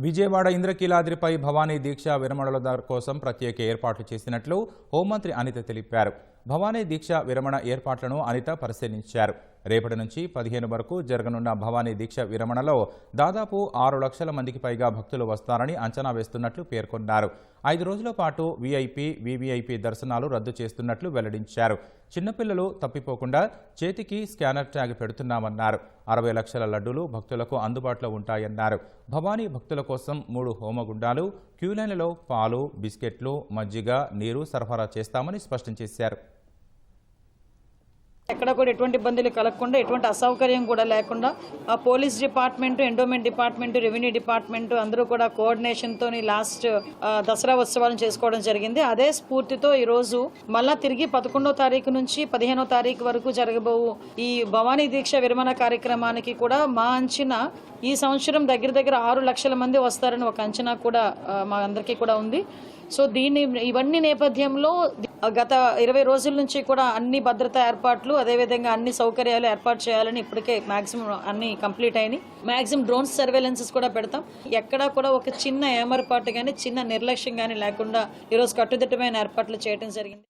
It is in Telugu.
విజయవాడ ఇంద్రకీలాద్రిపై భవానీ దీక్ష విరమణల కోసం ప్రత్యేక ఏర్పాట్లు చేసినట్లు హోంమంత్రి అనిత తెలిపారు. భవానీ దీక్ష విరమణ ఏర్పాట్లను అనిత పరిశీలించారు. రేపటి నుంచి పదిహేను వరకు జరగనున్న భవానీ దీక్ష విరమణలో దాదాపు ఆరు లక్షల మందికి పైగా భక్తులు వస్తారని అంచనా వేస్తున్నట్లు పేర్కొన్నారు. ఐదు రోజుల పాటు వీఐపీ వీవీఐపీ దర్శనాలు రద్దు చేస్తున్నట్లు వెల్లడించారు. చిన్నపిల్లలు తప్పిపోకుండా చేతికి స్కానర్ ట్యాగ్ పెడుతున్నామన్నారు. అరవై లక్షల లడ్డూలు భక్తులకు అందుబాటులో ఉంటాయన్నారు. భవానీ భక్తుల కోసం మూడు హోమగుండాలు క్యూలైన్లలో పాలు బిస్కెట్లు మజ్జిగ నీరు సరఫరా చేస్తామని స్పష్టం చేశారు. ఎక్కడ కూడా ఎటువంటి ఇబ్బందులు కలగకుండా ఎటువంటి అసౌకర్యం కూడా లేకుండా ఆ police department endowment department revenue department అందరూ కూడా కోఆర్డినేషన్ తోని లాస్ట్ దసరా ఉత్సవాలను చేసుకోవడం జరిగింది. అదే స్ఫూర్తితో ఈ రోజు మళ్ళా తిరిగి పదకొండో తారీఖు నుంచి పదిహేనో తారీఖు వరకు జరగబోవు ఈ భవానీ దీక్ష విరమణ కార్యక్రమానికి కూడా మా అంచనా ఈ సంవత్సరం దగ్గర దగ్గర ఆరు లక్షల మంది వస్తారని ఒక అంచనా కూడా మా అందరికీ కూడా ఉంది. సో దీన్ని ఇవన్నీ నేపథ్యంలో గత ఇరవై రోజుల నుంచి కూడా అన్ని భద్రతా ఏర్పాట్లు అదేవిధంగా అన్ని సౌకర్యాలు ఏర్పాటు చేయాలని ఇప్పటికే మాక్సిమం అన్ని కంప్లీట్ అయినాయి. మాక్సిమం డ్రోన్ సర్వేలెన్సెస్ కూడా పెడతాం. ఎక్కడా కూడా ఒక చిన్న ఏమర్పాటు కానీ చిన్న నిర్లక్ష్యం కానీ లేకుండా ఈరోజు కట్టుదిట్టమైన ఏర్పాట్లు చేయడం జరిగింది.